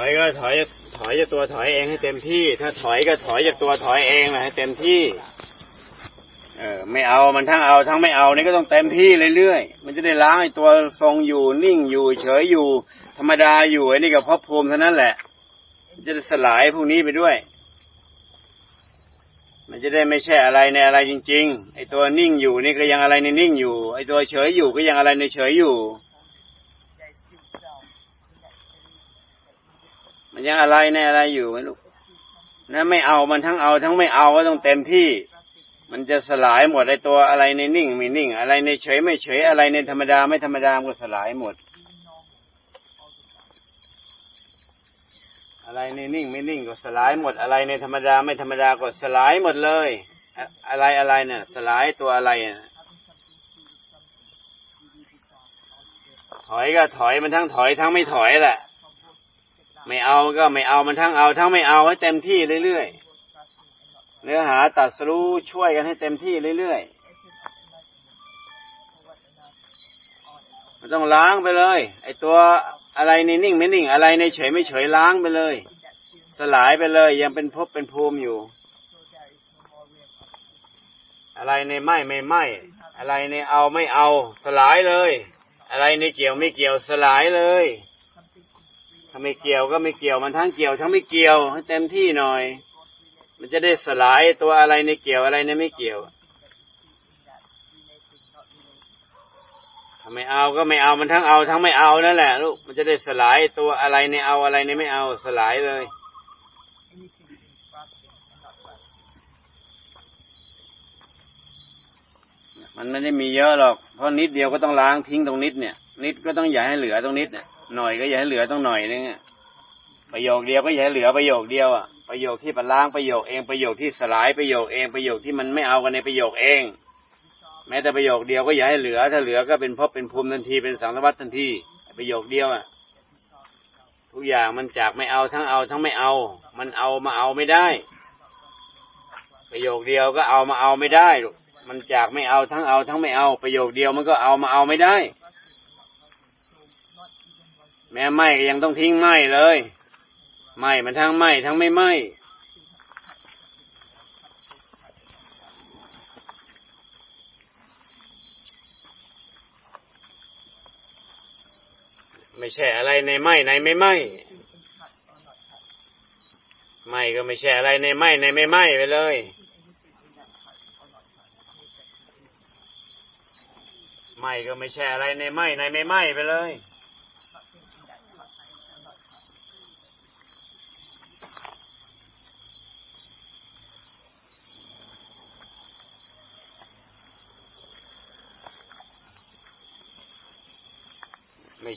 อยก็ถอยถอยจากตัวถอยเองให้เต็มที่ ถ้าถอยก็ถอยจากตัวถอยเองนะให้เต็มที่ เออไม่เอามันทั้งเอาทั้งไม่เอานี่ก็ต้องเต็มที่เรื่อยๆมันจะได้ล้างไอ้ตัวทรงอยู่นิ่งอยู่เฉยอยู่ ธรรมดาอยู่ไอ้นี่ก็เพราะภูมิเท่านั้นแหละ จะสลายพวกนี้ไปด้วย มันจะได้ไม่ใช่อะไรในอะไรจริง ๆ ไอ้ตัวนิ่งอยู่นี่ก็ยังอะไรในนิ่งอยู่ ไอ้ตัวเฉยอยู่ก็ยังอะไรในเฉยอยู่ มัน ยังอะไรในอะไรอยู่ไหมลูกนะไม่เอามันทั้งเอาทั้งไม่เอาก็ต้องเต็มที่ มันจะสลายหมดไอตัวอะไรในนิ่งไม่นิ่ง อะไรในเฉยไม่เฉยอะไรในธรรมดาไม่ธรรมดามันก็สลายหมด อะไรในนิ่งไม่นิ่งก็สลายหมด อะไรในธรรมดาไม่ธรรมดาก็สลายหมดเลย อะไรอะไรเนี่ยสลายตัวอะไรน่ะถอยก็ถอยมันทั้งถอยทั้งไม่ถอยแหละ ไม่เอาก็ไม่เอามันทั้งเอา ทั้งไม่เอาให้เต็มที่เรื่อยๆเนื้อหาตัดสรู้ช่วยกันให้เต็มที่เรื่อยๆมันต้องล้างไปเลย ไอตัวอะไรในนิ่งไม่นิ่ง อะไรในเฉยไม่เฉยล้างไปเลย สลายไปเลย ยังเป็นภพเป็นภูมิอยู่ อะไรในไม่ไม่ไม่ อะไรในเอาไม่เอา สลายเลย อะไรในเกี่ยวไม่เกี่ยวสลายเลย ถ้าไม่เกี่ยวก็ไม่เกี่ยวมันทั้งเกี่ยวทั้งไม่เกี่ยวให้เต็มที่หน่อย มันจะได้สลายตัวอะไรในเกี่ยวอะไรในไม่เกี่ยวถ้าไม่เอาก็ไม่เอามันทั้งเอาทั้งไม่เอานั่นแหละลูกมันจะได้สลายตัวอะไรในเอาอะไรในไม่เอาสลายเลยมันไม่ได้มีเยอะหรอก เพราะนิดเดียวก็ต้องล้างทิ้งตรงนิดเนี่ย นิดก็ต้องอย่าให้เหลือตรงนิดเนี่ย หน่อยก็อย่าให้เหลือต้องหน่อยนึงประโยคเดียวก็อย่าให้เหลือประโยคเดียวอะประโยคที่มันล้างประโยคเองประโยคที่สลายประโยคเองประโยคที่มันไม่เอากันในประโยคเอง แม้แต่ประโยคเดียวก็อย่าให้เหลือ ถ้าเหลือก็เป็นภพเป็นภูมิทันทีเป็นสังสารวัฏทันทีประโยคเดียวอะทุกอย่างมันจากไม่เอาทั้งเอาทั้งไม่เอา มันเอามาเอาไม่ได้ ประโยคเดียวก็เอามาเอาไม่ได้ลูกมันจากไม่เอาทั้งเอาทั้งไม่เอา ประโยคเดียวมันก็เอามาเอาไม่ได้ แม้ไหมก็ยังต้องทิ้งไหมเลยไหมมันทั้งไหมทั้งไม่ไหมไม่ใช่อะไรในไหมในไม่ไหม่ไม่ก็ไม่ใช่อะไรในไหมในไม่ไหมไปเลยไหมก็ไม่ใช่อะไรในไหมในไม่ไหมไปเลย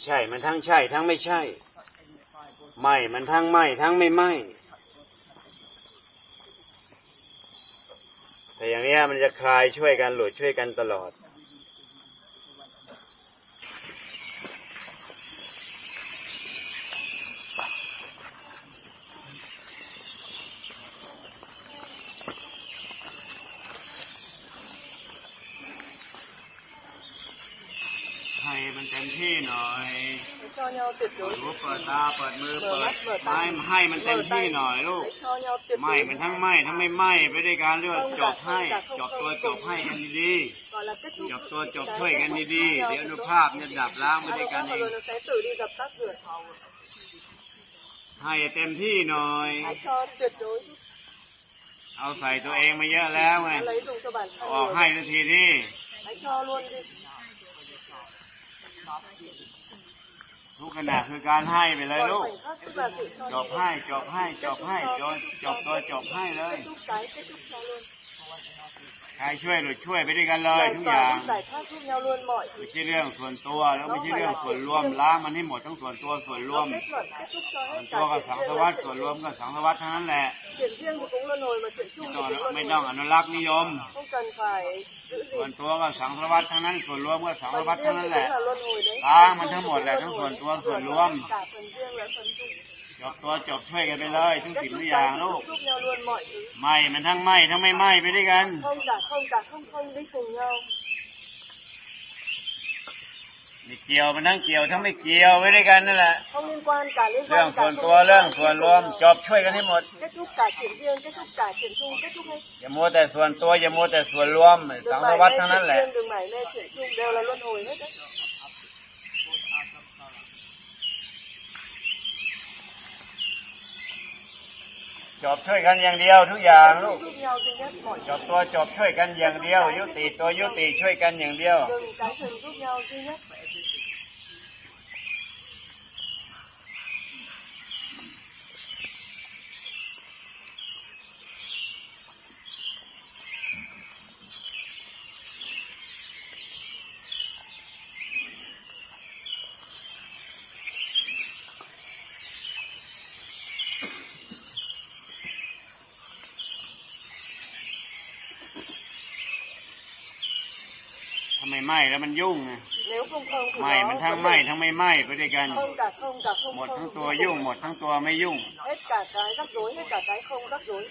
ใช่ มันทั้งใช่ ทั้งไม่ใช่ ไม่ มันทั้งไม่ ทั้งไม่ไม่ แต่อย่างนี้มันจะคลายช่วยกันหลุดช่วยกันตลอด ให้มันเต็ม ที่หน่อย cho nhau tuyệt เปิ đối ดหูเปิดตาเปิดมือเปิดเปิดตาไม้ให้มันเต็มที่หน่อยลูก Hãy cho nhau tuyệt ไม่ đối มันทั้งไม่ทั้งไม่ไม่ไปด้วยการเรียกว่าจบให้จบตัวจบให้กันดี gọi là kết thúc ๆจบตัวจบช่วยกันดีๆเดี๋ยวอนุภาพจะดับล้างไปด้วยกันเอง rồi nó sẽ tự đi dập tắt được ให้เต็มที่หน่อย hãy cho tuyệt đối เอาใส่ตัวเองมาเยอะแล้วไง lấy dùng cho bản ออก thân ให้ rồi ทันทีนี่ hãy cho luôn đi ทุกขณะคือการให้ไปเลยลูก จบให้ จบให้ จบให้ จบจบตัวจบให้เลย kết thúc cái kết thúc cho luôn ใครช่วยหรือช่วยไปด้วยกันเลย hoàn ทุกอย่าง toàn giải thoát giúp nhau luôn mọi ไม่ thứ ใช่เรื่องส่วนตัวแล้วไม่ใช่เรื่องส่วนรวมล้างมันให้หมดทั้งส่วนตัวส่วนรว nó ม kết luận kết thúc cho ส่วน hết ตัว cả กับ chuyện สัง riêng สวัฏ là ส่วน chuyện รวมกับสังสวัฏทั้งนั้นแหละ chuyện riêng thì cũng luân hồi mà chuyện ไม่ chung ต้อง thì cũng ไม่ luân ต้อง hồi อนุรักษ์นิยม không cần phải giữ ส่วน gìn ตัวกับสังสวัฏทั้งนั้นส่วนรวมกับสังส phần วัฏ riêng ทั้ง thì นั้น cũng แหละ là luân hồi đấy ล้าง phần มัน chung ทั้ง thì หมด cũng แหละ luân ทั้ง hồi. ส่วนตัวส่วนร Rửa วม cả phần riêng lẫn phần chung จบตัวจบช่วยกันไปเลยทุก kết สิ่ง thúc ทุกอย่าง cái ลูก giúp nhau luôn mọi thứ ไม่มันทั้งไม่ทั้งไม่ไม่ไปด้วยกัน không cả không cả không không đi cùng nhau มีเกี่ยวมันทั้งเกี่ยวทั้งไม่เกี่ยวไว้ด้วยกันนั่นแหละ không liên quan cả liên เรื่อง quan ส่ cả วน không ตัว liên เรื่อง quan. ส่วนรวม จบช่วยกันให้หมด kết thúc cả chuyện riêng kết thúc cả chuyện chung kết thúc hết อย่ามัวแต่ส่วนตัวอย่ามัวแต่ส่วนรวม สัง đừng สาร mải วัต mê ทั้งนั้น chuyện แหละ riêng đừng mải mê chuyện chung đều là luân hồi hết đấy จบช่วยกันอย่างเดียวทุกอย่างลูก giúp nhau duy nhất mọi จบตัวจบช่วยกันอย่างเดียว ยุติตัวยุติช่วยกันอย่างเดียว đừng trái chừng giúp nhau duy nhất ทำ ไมไหม้แล้วมันยุ่งไง nếu không không thì ไหม้ nó มันทั้ง vấn ไหม้ đề ทั้งไม่ไหม้ไปด้วยกัน không cả không cả không หมด không ทั้ง thì ตัว nó ยุ่ง không. หมดทั้งตัวไม่ยุ่ง hết cả cái rắc rối hết cả cái không rắc rối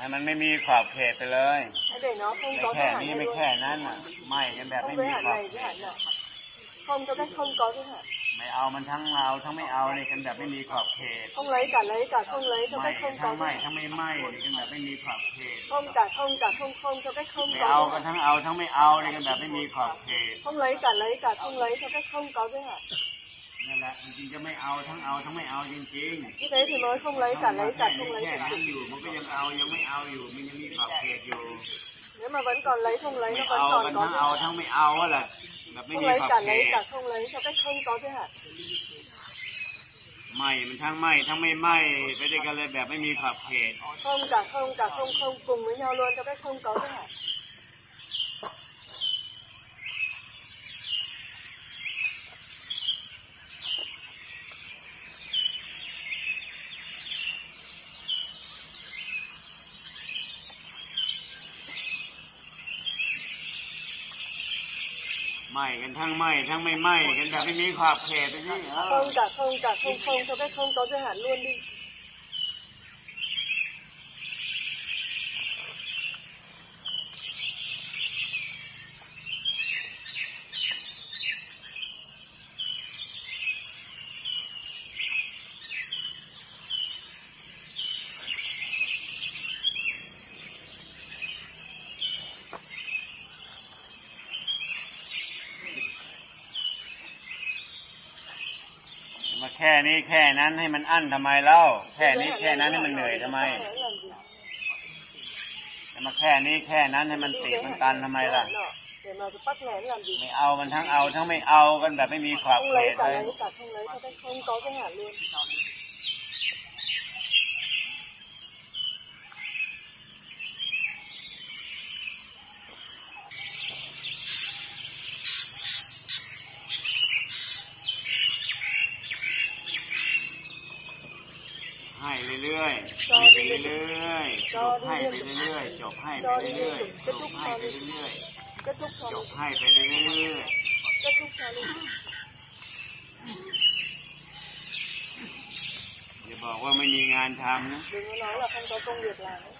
ให้มันไม่มีขอบเขตไปเลย hãy để nó không ไม่ có แค่ giới hạn นี้ này ไม่ luôn แค่นั้นอะไหม้กันแบบไม่ không มี giới ข hạn อบ này เข giới ต hạn nọ không cho cách không có giới hạn ไม่เอามันทั้งเอาทั้งไม่เอานี่กันแบบไม่มีขอบเขต không lấy cả lấy cả không lấy cho ไหม้ cách không ทั้ có งไหม้ giới hạn ทั้งไม่ไหม้นี่กันแบบไม่มีขอบเขต không cả không cả không không cho cách không ไม่ có เอา giới กัน hạn ทั้งเอาทั้งไม่เอานี่กันแบบไม่มีขอบเขต không lấy cả lấy cả không lấy cho cách không có giới hạn นั่นแหละจริงๆจะไม่เอาทั้งเอาทั้งไม่เอาจริงๆ như thế thì mới không lấy cả lấy cả không lấy แค่ cả นั้นอยู่มันก็ยังเอายังไม่เอาอยู่ มันยังมีขอบเขตอยู่ nếu mà vẫn còn lấy không lấy ไม่ nó เอา vẫn กัน còn ทั้ có ง giới เอา hạn ทั้งไม่เอาอะแหละแบบไม่ không มี lấy ขอบ cả เข lấy ต cả không lấy cho cách không có giới hạn ไม่มันทั้งไม่ทั้งไม่ไม่ไปด้วยกันเลยแบบไม่มีขอบเขต không cả không cả không không cùng với nhau luôn cho cách không có giới hạn กันทั้งไม่ทั้งไม่ไม่กันแบบไม่มีขอบเขตไปสิเออ không cả không cả không không cho cách không có giới hạn luôn đi ค่นี้แค่นั้นให้มันอั้นทำไมเล่า แค่นี้แค่นั้นให้มันเหนื่อยทำไมจะมาแค่นี้แค่นั้นให้มันติดมันตันทำไมล่ะไม่เอามันทั้งเอาทั้งไม่เอากันแบบไม่มีขอบ không เข lấy ตเลย lấy cả không lấy cho cách không có giới hạn luôn ให้ เรื่อยๆจอให้ดีไปเรื่อยๆจจอบดีให้ไปเรื่อยๆจบให้ไปเรื่อยๆจบให้ไปเรื่อย kết thúc ๆ cho จบ đi ให้ไปเรื่อย kết thúc cho đi ๆอย่าบอกว่าไม่มีงานทำนะ đừng có nói là không có công việc làm ấy.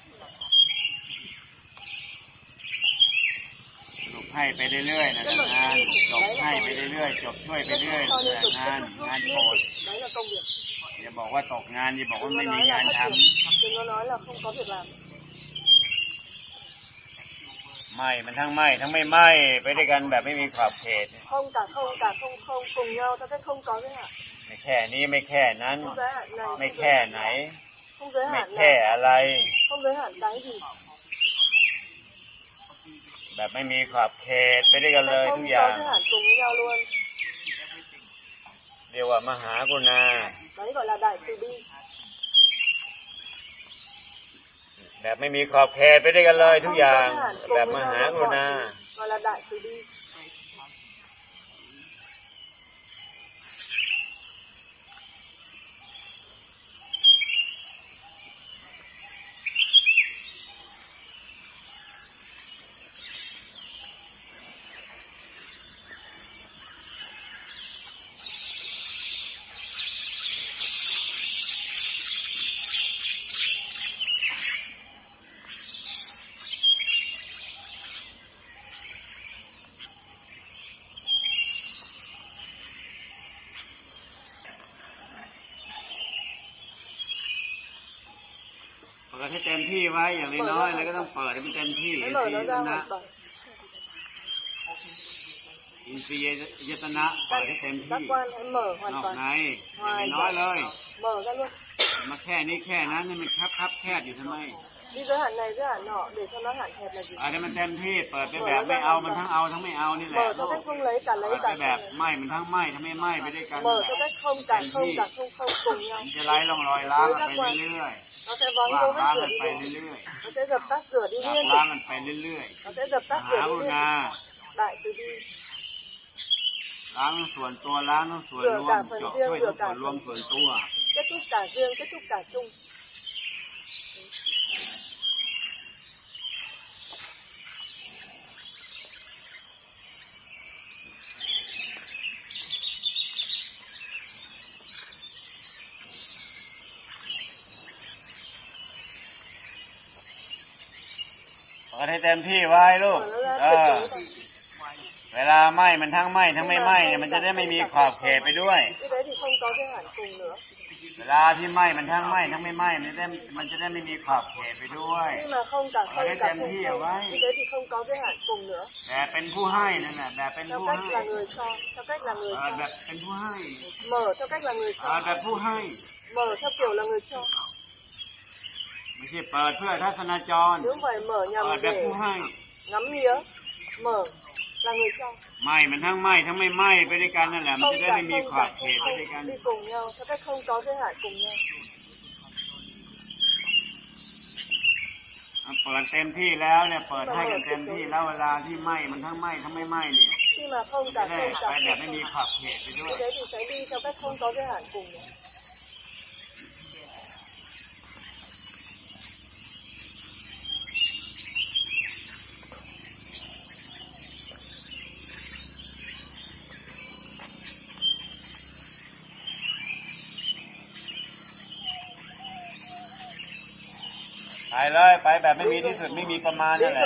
จบให้ไปเรื่อยๆนะงานจบให้ไปเรื่อยๆจบช่วยไป kết เรื่อย thúc cho ๆ liên นะ tục งาน kết thúc งาน liên โปรด tục đấy là công việc อย่าบอกว่าตกงานอย่าบอกว่า đừng ไม่ có มี nói งาน là ท thất nghiệp đừng có nói là không có việc làm ำไม่มันทั้งไม่ทั้งไม่ไม่ไปด้วยกันแบบไม่มีขอบเขต không cả không cả không không cùng nhau cho cách không có giới hạn ไม่แค่นี้ไม่แค่นั้น không giới hạn này ไม่ không แค่ giới hạn ไหน không giới ไม่ hạn แค่ này อะไร không giới hạn cái gì แบบไม่มีขอบเขตไปด้วยกันเลย Cách ทุ không ก có อย่าง giới hạn cùng với nhau luôn เรียกว่ามหากรุณา đấy gọi là đại từ bi แบบไม่มีขอบเขตไปด้วยกันเลยทุกอย่าง แบบมหากรุณา gọi là đại từ bi ปิดให้เต็มที่ไว้อย่างน้อยๆแล้วก็ต้องเปิดให้มันเต็มที่อินทรีย์นะอินทรีย์ยตนะเปิดให้เต็มที่นอกในอย่างน้อยเลยมาแค่นี้แค่นั้นให้มันคับคับแคบอยู่ทำไม Đi giới hạn này giới hạn nọ để cho nó hạn hẹp là gì? อันนี้มันเต็มที่เปิดไปแบบไม่เอามันทั้งเอาทั้งไม่เอานี่แหละ Mở cho cách không lấy cả เปิ lấy ดไป cả แบบ không. ไม่มันทั้งไม่ทั้งไม่ไม่ไปด้วยกัน Mở cho cách không cả không cả không không cùng nhau. มันจะไล่ร่องรอยล้างกันไปเรื่อย Nó sẽ ๆ vón ว่าง vô vết ล้าง rửa กัน đi ไป liền. เรื่อย Nó sẽ dập tắt rửa đi ๆจับ liên ล้าง tục. กันไปเรื่อย Nó sẽ dập ๆ tắt หา rửa อุ đi liên ณา tục. Đại từ bi. ล้างทั้งส่วนตัวล้างทั้งส่วนรวมจบช่วยทั้งส่วนรวมส่วนตัว Kết thúc cả riêng, kết thúc cả chung. เปิดให้ เต็มที่ไว้ลูก Mở nó เอ ra อ tuyệt đối thôi. เวลาไหม้มันทั้งไหม้ทั้งไม่ไหม้เนี่ยมันจะได้ไม่มีขอบเขตไปด้วย Cái đấy thì không có cái hạn cùng nữa. เวลาที่ไหม้มันทั้งไหม้ทั้งไม่ไหม้มันจะได้มันจะได้ไม่มีขอบเขตไปด้วย Khi mà không cả không cái cả tem không thi ở không. đấy. Như thế thì không có cái hạn cùng nữa. แต่เป็นผู้ให้นั่นแหละแบบเป็น Theo ผู้ cách ให้ là người cho, theo cách là người เออแบ cho. บเป็นผู้ให้ Mở theo cách là người เออ cho. แบบผู้ให้ Mở theo kiểu là người cho. ไม่ใช่เปิดเพื่อทัศนาจร Chứ không phải mở เปิ nhằm ดแบบ để ผู้ให้ ngắm nghía. Mở là người cho. ไหม้มันทั้งไหม้ทั้งไม่ไหม้ไปด้วยกันนั่นแหละ มัน Không จะได้ cả ไม่มี không ขอ cả บเข không ตไปด้วยกัน không đi cùng nhau. Theo cách không có cái hạn cùng nhau. เปิดเต็มที่แล้วเนี่ยเปิดให้กันเต็มที่แล้วเวลาที่ไหม้มันทั้งไหม้ทั้งไม่ไหม้เนี่ย Khi mà không จะ cả ได้ không ไป cả แบบ không ไม่มี không. ขอบเขตไปด้ว Như ย thế thì sẽ đi theo cách không có cái hạn cùng nữa. เลยไปแบบไม่มีที่สุดไม่มีประมาณนั่นแหละ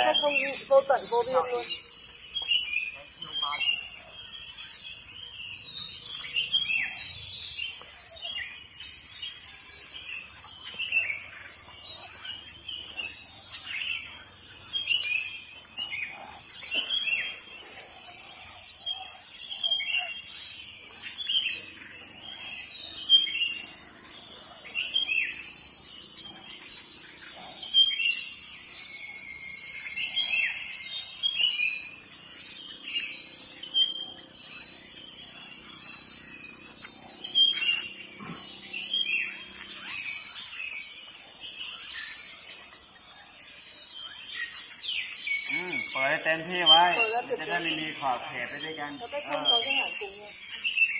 มเปิดให้เต็มที่ไว้เปิดแล้วจะได้ไม่มีขอบเขตไปด้วยกัน Theo cách เอ không อ có cái hạn cùng nhau.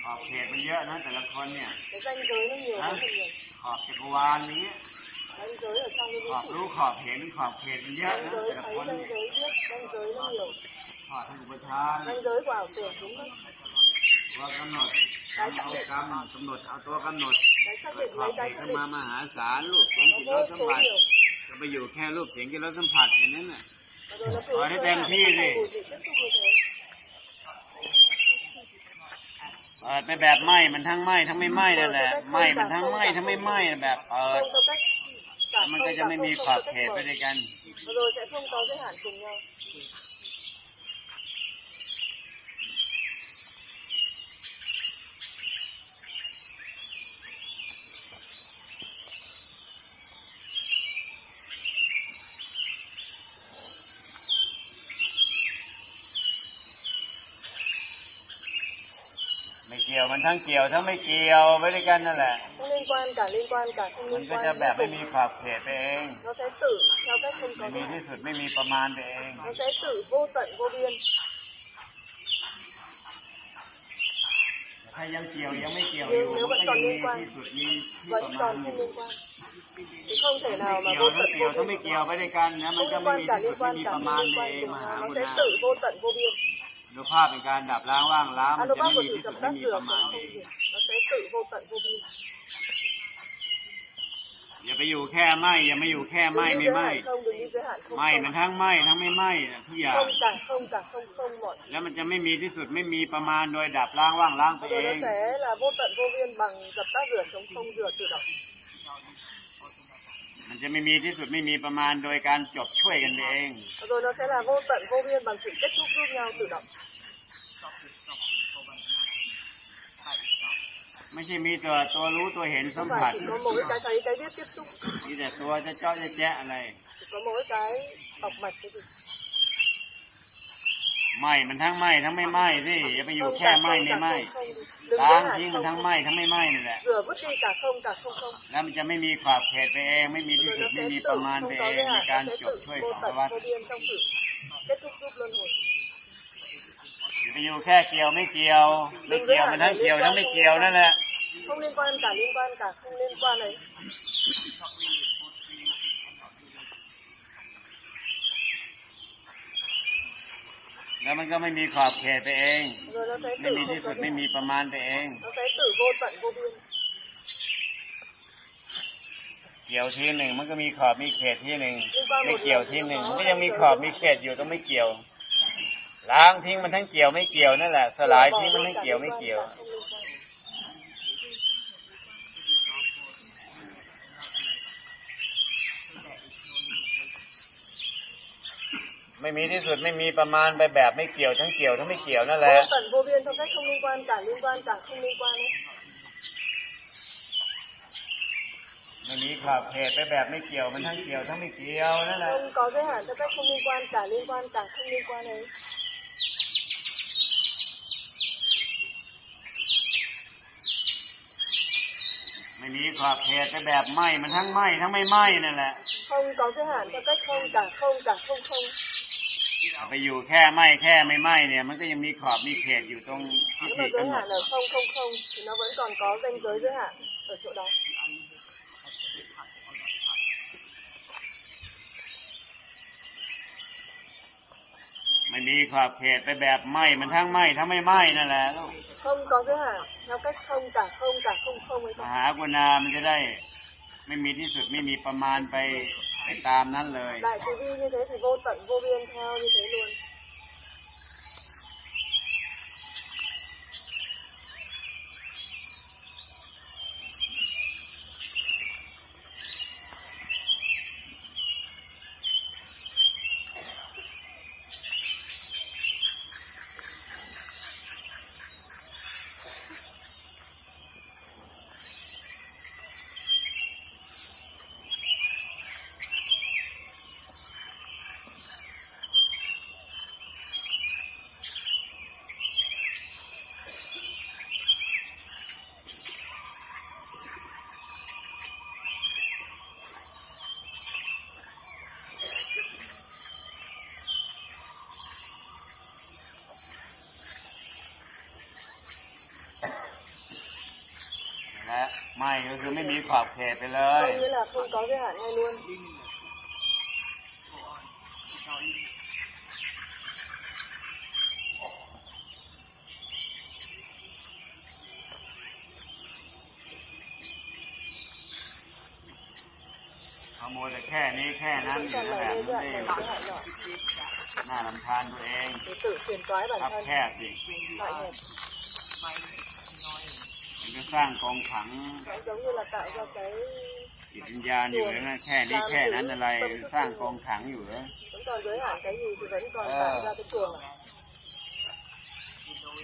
ขอบเขตมันเยอะนะแต่ละคนเนี่ย Cái ranh giới nó nhiều Hả? rất là nhiều. ขอบจักรวาลนี้ Ranh giới ở trong cái ขอบ vũ รู้ trụ. ขอบเห็นขอบเขตมันเยอะ Ranh นะ giới แต่ละ thấy, คน ranh เนี่ย giới biết, ranh giới nó nhiều. ขอดทางอุปทาน Ranh giới của ảo tưởng đúng không? ว่ากำหนดเอากรรมกำหนดเอาตัวกำหนด Cái xác เปิด định ขอบ lấy เข cái ต xác ขึ้น định. มามหาศาลรูปเสียง Nó กินร vô สสัม số ผัส nhiều. จะไปอยู่แค่รูปเสียงกินรสสัมผัสอย่างนั้นน่ะ อันนี้เต็มที่สิเปิดไปแบบไหม้มันทั้งไหม้ทั้งไม่ไหมนั่นแหละไหม้มันทั้งไหม้ทั้งไม่ไหม้แบบเปิดมันก็จะไม่มีขอบเขตไปด้วยกันเราจะช่วงตอนที่หันคุณไงเกี่ยวมันทั้งเกี่ยวทั้งไม่เกี่ยวไปด้วยกันนั่นแหละ Không liên quan cả liên quan cả không มัน liên ก็ quan. จะแบบ liên ไม่ tục. มีขอบเขตไปเอง Nó sẽ tự theo cách không ไม่ có มี cái ที่ hạn. สุดไม่มีประมาณไปเอง Nó sẽ tự vô tận vô biên. ถ้ายังเกี่ยวยังไม่เกี่ยวอยู่ nếu มัน vẫn ก็ยัง còn มี liên quan ที่สุดมีที่ Vẫn ประมาณ còn อ không ยู่ liên quan. Thì không thể nào mà เกี่ยว vô ทั้ง tận เกี่ยว vô ทั้ง biên. ไม่เกี่ยวไปด้วยกันนะมัน Không ก็ liên ไม่ quan มี cả ที่สุ liên ดไม่ quan มี cả ประ không มาณ liên ไป quan เอง cùng มหา nhau. บุ Nó ญ sẽ นะ tự vô tận vô biên. ดูภาพเป็นการดับล้างว่างล้างมัน À, จะ nó ไม่ bao มี của ที่ sự สุด dập ไม่ tắt มี lửa ประมาณ không เอง diệt. Nó sẽ tự vô tận vô biên. อย่าไปอยู่แค่ไหมอย่ามาอยู่แค่ไหม Đừng đi ไม่ giới ไหม hạn không, đừng đi giới hạn không ไหมมัน không. ทั้งไหมทั้งไม่ไหมทุกอย่าง Không cả không cả không không mọi. แล้วมันจะไม่มีที่สุดไม่มีประมาณโดยดับล้างว่างล้างไป Và เอ rồi ง nó sẽ là vô tận vô biên bằng dập tắt lửa chống không rửa tự động. มันมันจะไม่มีที่สุดไม่มีประมาณโดยการจบช่วยกันเอง rồi nó sẽ là vô tận vô biên bằng sự kết thúc giúp nhau tự động ไม่ใช่มีตัวตัวรู้ตัวเห็นสัม không ผัส phải chỉ có mỗi cái thấy cái biết tiếp xúc มีแต่ตัวจะเจาะจะแจ๊ะอะไร chỉ có mỗi cái bọc mạch cái gì ไหม้มันทั้งไหม้ทั้งไม่ไหม้สิอย่าไปอยู่ không แค่ cả ไหม้ không ไม่ cả ไหม้ không không đừng ล้าง giới ทิ้ง hạn มันทั้ง không ไหม้ทั้งไม่ไหม้นี่แหละ rửa vứt đi cả không cả không không แล้วมันจะไม่มีขอบเขตไปเอง ไม่มีที่ rồi สุ nó ดไม่ sẽ มี tự ประมาณ không ไป có เอ giới งใน hạn การ nó sẽ จบ tự ช่วย vô ของ tận วัด vô biên trong sự kết thúc giúp luân hồi อย่าไปอยู่แค่เกี่ยวไม่เกี่ยวไม่เกี่ยวมันทั้งเกี่ยวทั้งไม่เกี่ยวนั่นแหละ không liên quan cả liên quan cả không liên quan ấy แล้วมันก็ไม่มีขอบเขตไปเอง rồi nó sẽ ไม่ tự มี không ที่ có สุด giới ไม่ hạn. มีประมาณไปเอง nó sẽ tự vô tận vô biên เกี่ยวทีหนึ่งมันก็มีขอบมีเขตทีหนึ่งไม่เกี่ยวทีหนึ่งมันก็ยังมีขอบมีเขตอยู่ต้องไม่เกี่ยว ล้างทิ้งมันทั้งเกี่ยวไม่เกี่ยวนั่นแหละ สลายทิ้งมันทั้งเกี่ยวไม่เกี่ยว Không liên quan. ไม่มีที่สุดไม่มีประมาณไปแบบไม่เกี่ยวทั้งเกี่ยวทั้งไม่เกี่ยวนั่นแหละสันมีคำารกามันมีขอบเขตไปแบบไม่เกี่ยวมันทั้งเกี่ยวทั้งไม่เกี่ยวนั่นแหละก่อได้หารจะได้คำนึงการการนึงการการนึงการลยไม่มีขอบเขตไปแบบไหมมันทั้งไหมทั้งไม่ไหมนั่นแหละคงก่อทหารจะได้คงการคงการคงคง ไปอยู่แค่ไหมแค่ไม่ไหมเนี่ย มันก็ยังมีขอบมีเขตอยู่ตรงที่ขีดกำหนด không không không thì nó vẫn còn có ranh giới giới hạn ở chỗ đó ไม่มีขอบเขตไปแบบไหมมันทั้งไหมทั้งไม่ไหมนั่นแหละลูก không có giới hạn theo cách không cả không cả không không ấy ม thôi หากุณามันจะได้ ไม่มีที่สุดไม่มีประมาณไป ตามนั้นเลย đại từ bi như thế thì vô tận vô biên theo như thế luôn ไม่ก็คือไม่มีขอบเขตไปเลย không nghĩa là không có giới hạn ngay luôn ขโมยแต่แค่นี้แค่นั้น không อยู่ còn นั่น là แหละ đe มัน dọa ได้ này giới hạn nhỏ น่าลำคาญตัวเอง để tự phiền toái bản ครับ thân แคบสิ tại hẹp มัน จะสร้างกองขัง nó giống như là tạo ra cái จิตวิญญาณอยู่นะแค่นี้แค่นั้นอะไร สร้างกองขังอยู่เหรอ vẫn còn giới hạn cái gì thì vẫn còn Ờ. tạo ra cái chuồng à?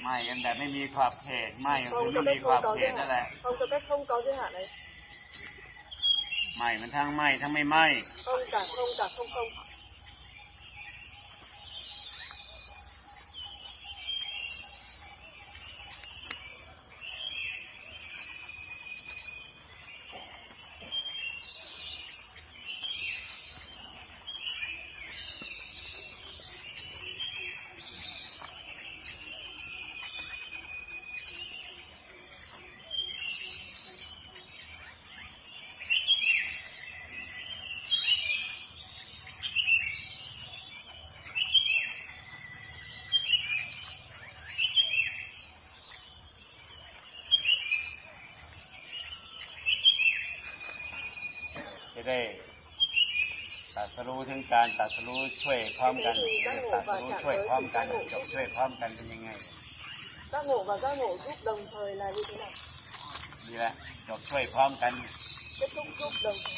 ไม่กันแบบไม่มีขอบเขตไม่ก็คือ không ไม่ cho มี cách ขอ không บ có เข giới ตนั่นแหละ hạn không cho cách không có giới hạn đấy ไม่มันทั้งไม่ทั้งไม่ไม่ จะได้ตัดสรู้ถึงการตัดสรู้ช่วยพร้อมกันตัดสรู้ช่วยพร้อมกันจบช่วยพร้อมกันเป็นยังไง giác ngộ và giác ngộ giúp đồng thời là như thế nào? Như là chọc xoay phong cảnh. Kết thúc giúp đồng thời.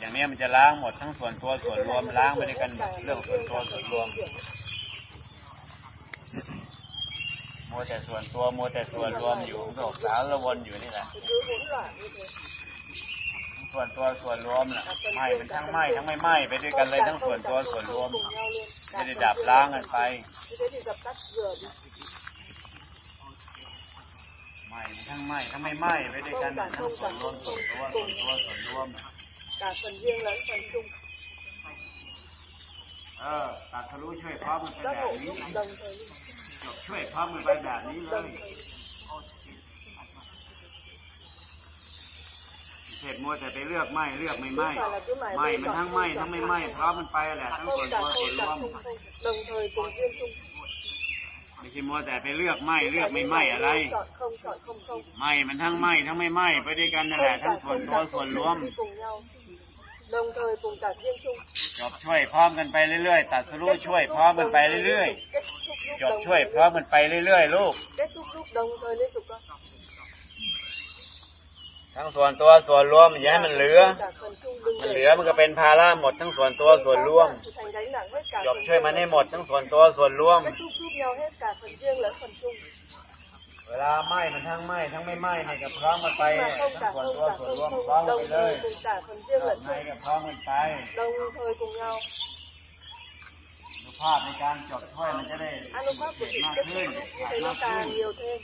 Dạng này mình sẽ láng một, ทั้งส่วนตัวส่วนรวมล้างไปด้วยกันเรื่องส่วนตัวส่วนรวม มัวแต่ส่วนตัวมัวแต่ส่วนรวมอยู่โลกสารละวนอยู่นี่แหละ thì cứ hỗn loạn như thế ส่วนตัวส่วนรวมน่ะไหม้มันทั้งไหม้ทั้งไม่ไหม้ไปด้วยกันเลยทั้งส่วนตัวส่วนรวม cùng nhau luôn ไม่ได้ดับล้างกันไป như thế thì dập tắt rửa đi ไหม้มันทั้งไหม้ทั้งไม่ไหม้ไปด้วยกันน่ะทั้งส่วนรวมส่วนตัวส่วนตัวส่วนรวมน่ะ cả phần riêng lẫn phần chung เออตัดทะลุช่วยพร้อมมันไป các แบบ hộ นี้ giúp đồng thời จบช่วยพร้อมมันไปแบบนี้เลย đồng thời เสร็จมัวแต่ไปเลือกไหม้เลือกไม่ไหม้ไหม้มันทั้งไหม้ทั้งไม่ไหม้พร้อมมันไปแหละทั้ง không ส่วน cả ตัวส่วน không รว cả ม không không đồng thời cùng riêng chung ไม่ใช่มัวแต่ไปเลือกไหม้เลือกไม่ไหม้อะไร chọn không chọn không không ไหม้มันทั้งไหม้ทั้งไม่ไหม้ไปด้วยกันนั่นแหละทั้งส่วนตัวส่วนรวม đi cùng nhau đồng thời cùng cả riêng chung จบช่วยพร้อมกันไปเรื่อยๆ ตัดสรู้ช่วยพร้อมกันไปเรื่อย kết thúc lúc ๆ จบ đồng ช่วย thời พร้อมกันไปเรื่อยๆลูก kết thúc lúc đồng thời liên tục con ทั้งส่วนตัวส่วนรวมอย่าให้มันเหลือ cả phần chung đừng มัน để เหลือมันก็เป็นภาระหมดทั้งส่วนตัวส่วนรวม thì thành gánh nặng hết cả จบ phần ช่วยมันให้หมดทั้งส่วนตัวส่วนรวม kết thúc giúp nhau hết cả phần riêng lẫn phần chung เวลาไหม้มันทั้งไหม้ทั้งไม่ไหม้เนี่ยก็พร้อมกันไป mà ทั้ không ง cả ส่วน không ตัว cả ส่วน không รวมพร้อม không กันไป đồng เลย thời cùng cả phần riêng แบบ lẫn ไหน chung ก็พร้อมกันไป đồng thời cùng nhau ดู ภาพในการจบช่วยมันจะได้ Anupap của chị มาก kết ขึ้น thúc như ขาด thế มา nó กขึ้น càng nhiều thêm